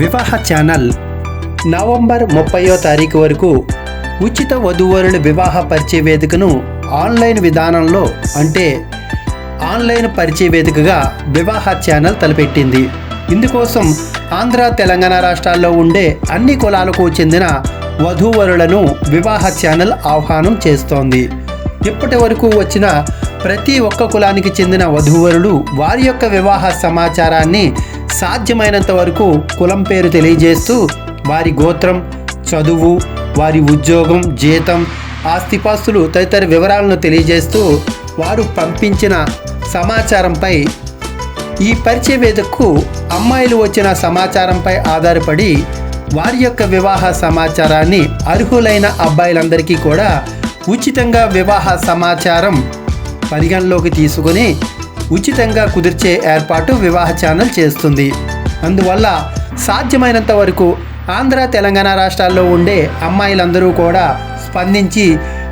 వివాహ channel. November ముప్పయో తారీఖు వరకు ఉచిత వధూవరుల వివాహ పరిచయ వేదికను ఆన్లైన్ విధానంలో అంటే ఆన్లైన్ పరిచయ వేదికగా వివాహ ఛానల్ తలపెట్టింది. ఇందుకోసం ఆంధ్ర తెలంగాణ రాష్ట్రాల్లో ఉండే అన్ని కులాలకు చెందిన వధూవరులను వివాహ ఛానల్ ఆహ్వానం చేస్తోంది. ఇప్పటి వరకు వచ్చిన ప్రతి ఒక్క కులానికి చెందిన వధూవరులు వారి యొక్క వివాహ సమాచారాన్ని సాధ్యమైనంత వరకు కులం పేరు తెలియజేస్తూ వారి గోత్రం చదువు వారి ఉద్యోగం జీతం ఆస్తిపాస్తులు తదితర వివరాలను తెలియజేస్తూ వారు పంపించిన సమాచారంపై ఈ పరిచయ వేదకు అమ్మాయిలు వచ్చిన సమాచారంపై ఆధారపడి వారి యొక్క వివాహ సమాచారాన్ని అర్హులైన అబ్బాయిలందరికీ కూడా ఉచితంగా వివాహ సమాచారం పరిగణలోకి తీసుకొని ఉచితంగా కుదిర్చే ఏర్పాటు వివాహ ఛానల్ చేస్తుంది. అందువల్ల సాధ్యమైనంత వరకు ఆంధ్ర తెలంగాణ రాష్ట్రాల్లో ఉండే అమ్మాయిలందరూ కూడా స్పందించి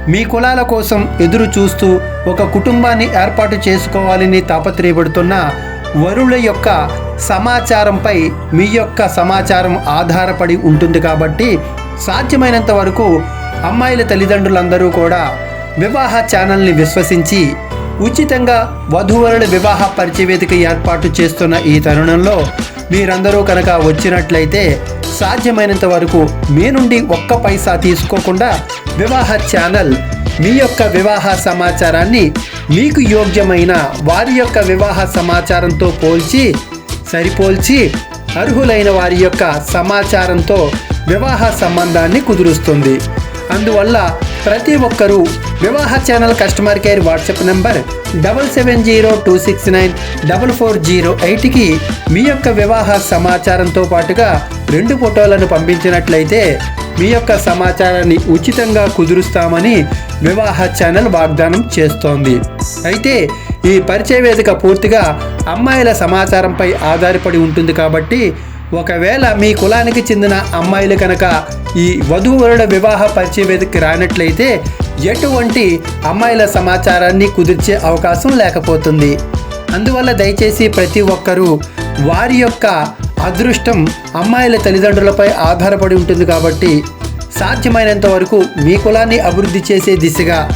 మీ కులాల కోసం ఎదురు చూస్తూ ఒక కుటుంబాన్ని ఏర్పాటు చేసుకోవాలని తాపత్రయపడుతున్న వరుల యొక్క సమాచారంపై మీ యొక్క సమాచారం ఆధారపడి ఉంటుంది కాబట్టి సాధ్యమైనంత వరకు అమ్మాయిల తల్లిదండ్రులందరూ కూడా వివాహ ఛానల్ని విశ్వసించి ఉచితంగా వధూవరుల వివాహ పరిచయవేదిక ఏర్పాటు చేస్తున్న ఈ తరుణంలో మీరందరూ కనుక వచ్చినట్లయితే సాధ్యమైనంత వరకు మీ నుండి ఒక్క పైసా తీసుకోకుండా వివాహ ఛానల్ మీ యొక్క వివాహ సమాచారాన్ని మీకు యోగ్యమైన వారి యొక్క వివాహ సమాచారంతో పోల్చి సరిపోల్చి అర్హులైన వారి యొక్క సమాచారంతో వివాహ సంబంధాన్ని కుదురుస్తుంది. అందువల్ల ప్రతి ఒక్కరూ వివాహ channel customer care WhatsApp number double seven zero two six nine double four zero ఎయిట్కి మీ యొక్క వివాహ సమాచారంతో పాటుగా రెండు ఫోటోలను పంపించినట్లయితే మీ యొక్క సమాచారాన్ని ఉచితంగా కుదురుస్తామని వివాహ ఛానల్ వాగ్దానం చేస్తోంది. అయితే ఈ పరిచయ వేదిక పూర్తిగా అమ్మాయిల సమాచారంపై ఆధారపడి ఉంటుంది కాబట్టి ఒకవేళ మీ కులానికి చెందిన అమ్మాయిలు కనుక ఈ వధూవరుల వివాహ పరిచయ వేదికకి రానట్లయితే ఎటువంటి అమ్మాయిల సమాచారాన్ని కుదిర్చే అవకాశం లేకపోతుంది. అందువల్ల దయచేసి ప్రతి ఒక్కరూ వారి యొక్క అదృష్టం అమ్మాయిల తల్లిదండ్రులపై ఆధారపడి ఉంటుంది కాబట్టి సాధ్యమైనంత వరకు మీ కులాన్ని అభివృద్ధి చేసే దిశగా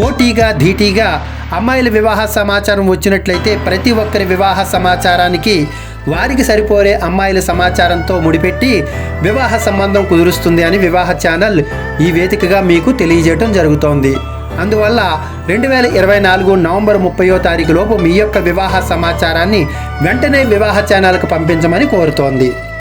పోటీగా ధీటీగా అమ్మాయిల వివాహ సమాచారం వచ్చినట్లయితే ప్రతి ఒక్కరి వివాహ సమాచారానికి వారికి సరిపోయే అమ్మాయిల సమాచారంతో ముడిపెట్టి వివాహ సంబంధం కుదురుస్తుంది అని వివాహ ఛానల్ ఈ వేదికగా మీకు తెలియజేయడం జరుగుతోంది. అందువల్ల రెండు వేల ఇరవై నాలుగు నవంబర్ ముప్పయో తారీఖు లోపు మీ యొక్క వివాహ సమాచారాన్ని వెంటనే వివాహ ఛానల్కు పంపించమని కోరుతోంది.